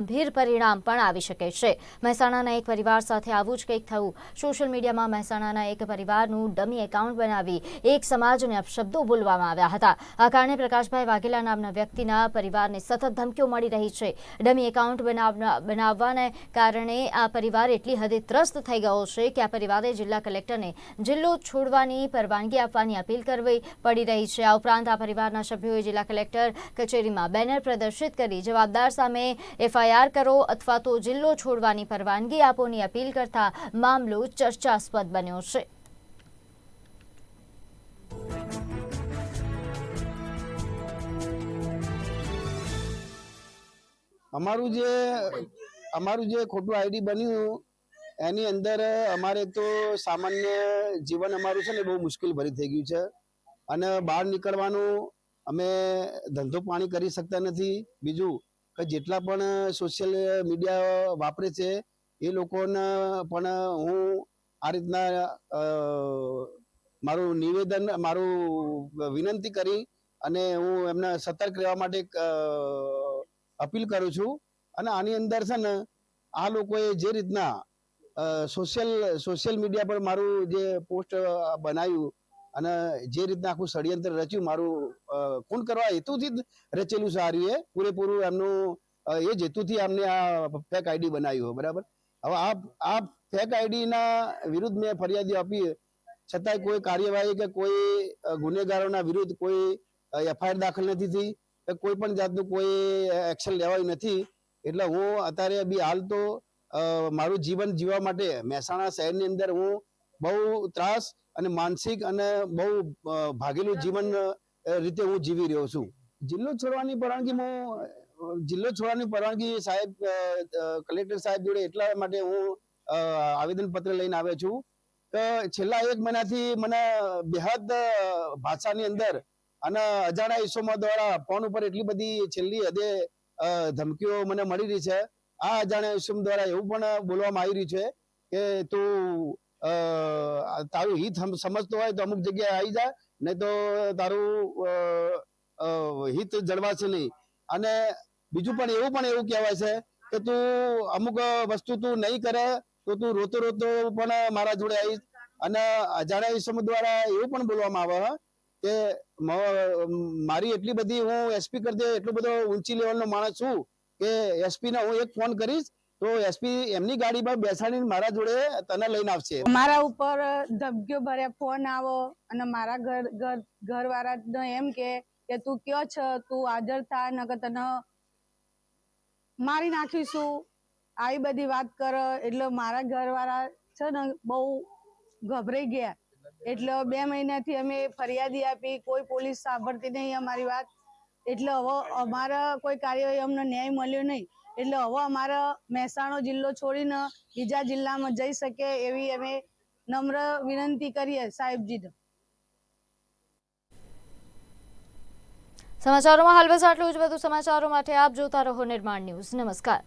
ગંભીર પરિણામ પણ આવી શકે છે. મહેસાણાના એક પરિવાર સાથે આવું જ કંઈક થયું. સોશિયલ મીડિયામાં મહેસાણાના એક પરિવારનું ડમી એકાઉન્ટ બનાવી એક સમાજને અપશબ્દો બોલવામાં આવ્યા હતા. આ કારણે પ્રકાશભાઈ વાઘેલા નામના વ્યક્તિના પરિવારને સતત ધમકીઓ મળી રહી છે. ડમી એકાઉન્ટ બનાવવાને કારણે આ પરિવાર એટલી હદે ત્રસ્ત થઈ ગયો છે કે આ પરિવારે જિલ્લા કલેક્ટરને જિલ્લો છોડવાની પરવાનગી આપવાની અપીલ કરવી પડી રહી છે. આ ઉપરાંત આ પરિવારના સભ્યોએ જિલ્લા કલેક્ટર કચેરીમાં બેનર પ્રદર્શિત કરી જવાબદાર સામે એફઆઈઆર કરો અથવા તો જિલ્લો છોડવાની પરવાનગી આપોની અપીલ કરતા મામલો ચર્ચાસ્પદ બન્યો છે. અમારું જે અમારું જે ખોટું આઈડી બન્યું, એની અંદર અમારે તો સામાન્ય જીવન અમારું છે ને બહુ મુશ્કેલ ભરી થઈ ગયું છે. અને બહાર નીકળવાનું અમે ધંધો પાણી કરી શકતા નથી. બીજું જેટલા પણ સોશિયલ મીડિયા વાપરે છે, એ લોકોને પણ હું આ રીતના મારું નિવેદન, મારું વિનંતી કરી અને હું એમને સતર્ક રહેવા માટે અપીલ કરું છું. અને આની અંદર છે ને, આ લોકોએ જે રીતના સોશિયલ સોશિયલ મીડિયા પર મારું જે પોસ્ટ બનાવ્યું અને જે રીતના આખું ષડયંત્ર રચ્યું, મારું ખૂન કરવા હેતુથી જ રચેલું સારું એ પૂરેપૂરું એમનું એ જ હેતુથી અમને આ ફેક આઈડી બનાવ્યું બરાબર? હવે આ આ ફેક આઈડીના વિરુદ્ધ મેં ફરિયાદી આપી છતાંય કોઈ કાર્યવાહી કે કોઈ ગુનેગારોના વિરુદ્ધ કોઈ એફઆઈઆર દાખલ નથી થઈ કે કોઈ પણ જાતનું કોઈ એક્શન લેવાયું નથી. એટલે હું અત્યારે બી હાલ તો મારું જીવન જીવવા માટે મહેસાણા શહેરની અંદર હું બહુ ત્રાસ અને માનસિક અને બહુ ભાગેલું જીવન રીતે હું જીવી રહ્યો છું. જિલ્લો છોડવાની પરવાનગી હું જિલ્લો છોડવાની પરવાનગી સાહેબ કલેક્ટર સાહેબ જોડે એટલા માટે હું આવેદન પત્ર લઈને આવ્યો છું. કે છેલ્લા એક મહિનાથી મને બેહદ ભાષાની અંદર અને અજાણ્યા ઈસમો દ્વારા ફોન ઉપર એટલી બધી છેલ્લી હદે ધમકીઓ મને મળી રહી છે. આ અજાણ્યા ઈસમ દ્વારા એવું પણ બોલવામાં આવી રહ્યું છે કે તું તારું હિત સમજતો હોય તો અમુક જગ્યાએ આવી જાય નહીં તો તારું હિત જળવાશે નહીં. અને બીજું પણ એવું પણ એવું કહેવાય છે કે તું અમુક વસ્તુ તું નહીં કરે, તો તું રોતો રોતો પણ મારા જોડે આવીશ. અને અજાણ્યા ઈસમ દ્વારા એવું પણ બોલવામાં આવે કે મારી એટલી બધી હું એસપી કરતે એટલો બધો ઊંચી લેવલનો માણસ છું કે એસપીને હું એક ફોન કરીશ તો એસપી એમની ગાડીમાં બેસાડીને મારા જોડે તને લઈને આવશે. મારા ઉપર ધમકીઓ ભર્યા, ફોન આવો અને મારા ઘર ઘર ઘરવાળા એમ કે કે તું કયો છો? તું હાજર થા, નકર તને મારી નાખીશું. આવી બધી વાત કર, એટલે મારા ઘરવાળા છે ને બહુ ગભરાઈ ગયા. એટલે બે મહિનાથી અમે ફરિયાદી આપી, કોઈ પોલીસ સાંભળતી નહીં અમારી વાત. એટલે હવે અમારા કોઈ કાર્યવાહી અમને ન્યાય મળ્યો નહીં. એટલે હવે અમારો મહેસાણો જિલ્લો છોડીને બીજા જિલ્લામાં જઈ શકે એવી અમે નમ્ર વિનંતી કરીએ સાહેબજીને. સમાચારોમાં હાલ બસ આટલું જ. વધુ સમાચારો માટે આપ જોતા રહો નિર્માણ ન્યૂઝ. નમસ્કાર.